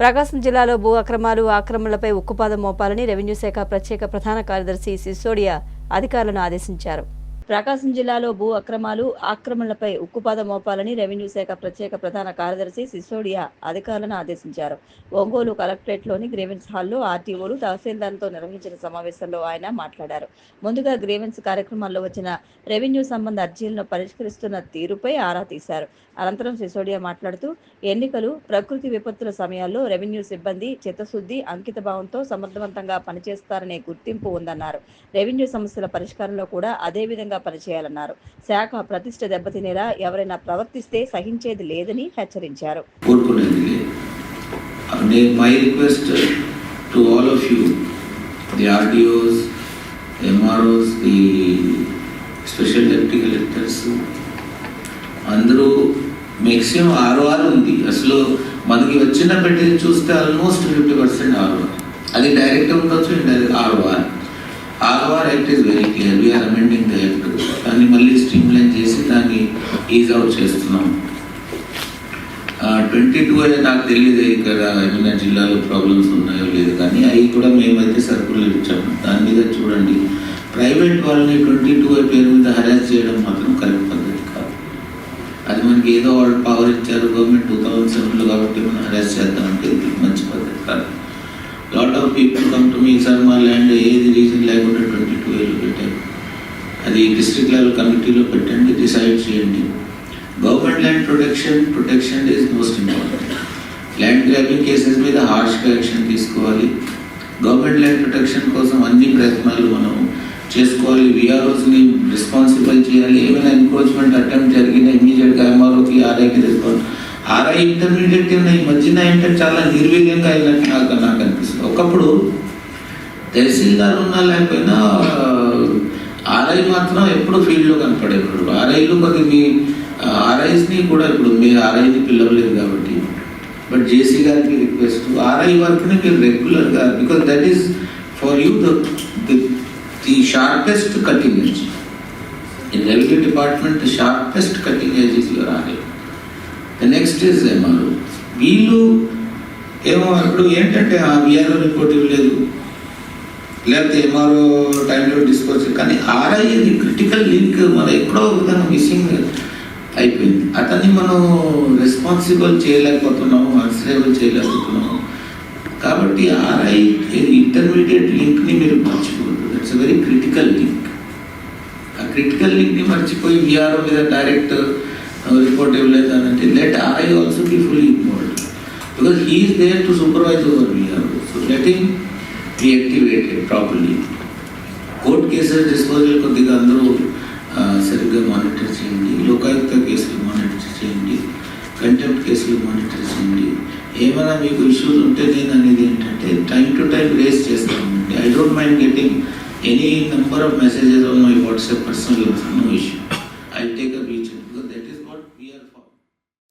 ప్రకాశం జిల్లాలో భూ అక్రమాలు ఆక్రమణలపై ఉక్కుపాదం మోపాలని రెవెన్యూ శాఖ ప్రత్యేక ప్రధాన కార్యదర్శి సిసోడియా అధికారులను ఆదేశించారు. ప్రకాశం జిల్లాలో భూ అక్రమాలు ఆక్రమణలపై ఉక్కుపాద మోపాలని రెవెన్యూ శాఖ ప్రత్యేక ప్రధాన కార్యదర్శి సిసోడియా అధికారులను ఆదేశించారు. ఒంగోలు కలెక్టరేట్లోని గ్రీవెన్స్ హాల్లో ఆర్టీఓలు తహసీల్దార్లతో నిర్వహించిన సమావేశంలో ఆయన మాట్లాడారు. ముందుగా గ్రీవెన్స్ కార్యక్రమాల్లో వచ్చిన రెవెన్యూ సంబంధ అర్జీలను పరిష్కరిస్తున్న తీరుపై ఆరా తీశారు. అనంతరం సిసోడియా మాట్లాడుతూ ఎన్నికలు ప్రకృతి విపత్తుల సమయాల్లో రెవెన్యూ సిబ్బంది చిత్తశుద్ధి అంకిత భావంతో సమర్థవంతంగా పనిచేస్తారనే గుర్తింపు ఉందన్నారు. రెవెన్యూ సమస్యల పరిష్కారంలో కూడా అదే విధంగా పనిచేయాలన్నారు. శాఖ ప్రతిష్ట దెబ్బతినేలా ఎవరైనా ప్రవర్తిస్తే సహించేది లేదని హెచ్చరించారు. కోరుకునేది my request to all of you the RDOs MROs the special deputy collectors అందరూ మ్యాక్సిమం ఆర్ఓఆర్ ఉంది. అసలు మనకి వచ్చిన పెట్టింది చూస్తే ఆల్మోస్ట్ ఫిఫ్టీ పర్సెంట్ ఆర్ఓఆర్ అది డైరెక్ట్ ఉండొచ్చు indirect ROR ROR act is very we are amending the act దాన్ని మళ్ళీ స్ట్రీమ్లైన్ చేసి దాన్ని ఈజ్ అవుట్ చేస్తున్నాం. ట్వంటీ టూ అయితే నాకు తెలియదు ఇక్కడ ఏమైనా జిల్లాలో ప్రాబ్లమ్స్ ఉన్నాయో లేదు కానీ అవి కూడా మేమైతే సరుకులు ఇచ్చాము దాని మీద చూడండి. ప్రైవేట్ వాళ్ళని ట్వంటీ టూ పేరు మీద హరాస్ చేయడం మాత్రం కరెక్ట్ పద్ధతి కాదు. అది మనకి ఏదో వాళ్ళు పవర్ ఇచ్చారు గవర్నమెంట్ టూ థౌజండ్ సెవెన్లో కాబట్టి మనం హరాస్ చేద్దామంటే మంచి పద్ధతి కాదు lot of people come to me sir మా ల్యాండ్ ఏది రీజన్ లేకుండా ట్వంటీ టూ వేలు పెట్టారు అది డిస్ట్రిక్ట్ లెవెల్ కమిటీలో పెట్టండి డిసైడ్ చేయండి. Government land protection protection is most important land grabbing cases మీద హార్ష్గా యాక్షన్ తీసుకోవాలి. గవర్నమెంట్ ల్యాండ్ ప్రొటెక్షన్ కోసం అన్ని ప్రయత్నాలు మనం చేసుకోవాలి. విఆర్ఓస్ని రెస్పాన్సిబుల్ చేయాలి. ఏమైనా ఎన్క్రోచ్మెంట్ అటెంప్ట్ జరిగిన ఇమీడియట్గా ఎంఆర్ఓకి ఆర్ఐకి రెస్పాన్స్ ఆర్ఐ ఇంటర్మీడియట్ కింద ఈ మధ్యన ఏంటంటే చాలా నిర్వీర్యంగా అయినట్టు నాకు నాకు అనిపిస్తుంది. ఒకప్పుడు తహసీల్దార్ ఉన్నా లేకపోయినా ఆర్ఐ మాత్రం ఎప్పుడు ఫీల్డ్లో కనపడేవాడు. ఆర్ఐలు కొద్ది మీ ఆర్ఐస్ని కూడా ఇప్పుడు మీ ఆర్ఐని పిలవలేదు కాబట్టి. బట్ జేసీ గారికి రిక్వెస్ట్ ఆర్ఐ వర్క్ని మీరు రెగ్యులర్గా because that is for you the the sharpest cutting edge in revenue department sharpest cutting edge is your RI next is MRO వీళ్ళు ఏమో ఇప్పుడు ఏంటంటే ఆ విఆర్ఓ రిపోర్ట్ ఇవ్వలేదు. లేకపోతే ఎంఆర్ఓ టైంలో డిస్కోర్స్ కానీ ఆర్ఐ ఇది క్రిటికల్ లింక్. మన ఎక్కడో ఒక విధంగా మిస్సింగ్ అయిపోయింది. అతన్ని మనం రెస్పాన్సిబుల్ చేయలేకపోతున్నాము అన్సరేబుల్ చేయలేకపోతున్నాము. కాబట్టి ఆర్ఐ ఇంటర్మీడియట్ లింక్ని మీరు మర్చిపోవద్దు. That's very critical link. ఆ క్రిటికల్ లింక్ని మర్చిపోయి విఆర్ఓ మీద direct రిపోర్ట్ ఇవ్వలేదు అని అంటే let RI also be fully involved because he is there to supervise over VRO so let him be activated properly court cases disposal కొద్దిగా అందరూ ఆ, సరిగ్గా మానిటర్ చేయండి లోకాయుక్త కేసులు మానిటర్ చేయండి కంటెంప్ట్ కేసులు మానిటర్ చేయండి ఏమైనా మీకు ఇష్యూస్ ఉంటే నేను అనేది ఏంటంటే టైం టు టైం రేస్ చేస్తానండి I don't mind getting any number of messages on my WhatsApp personal no issue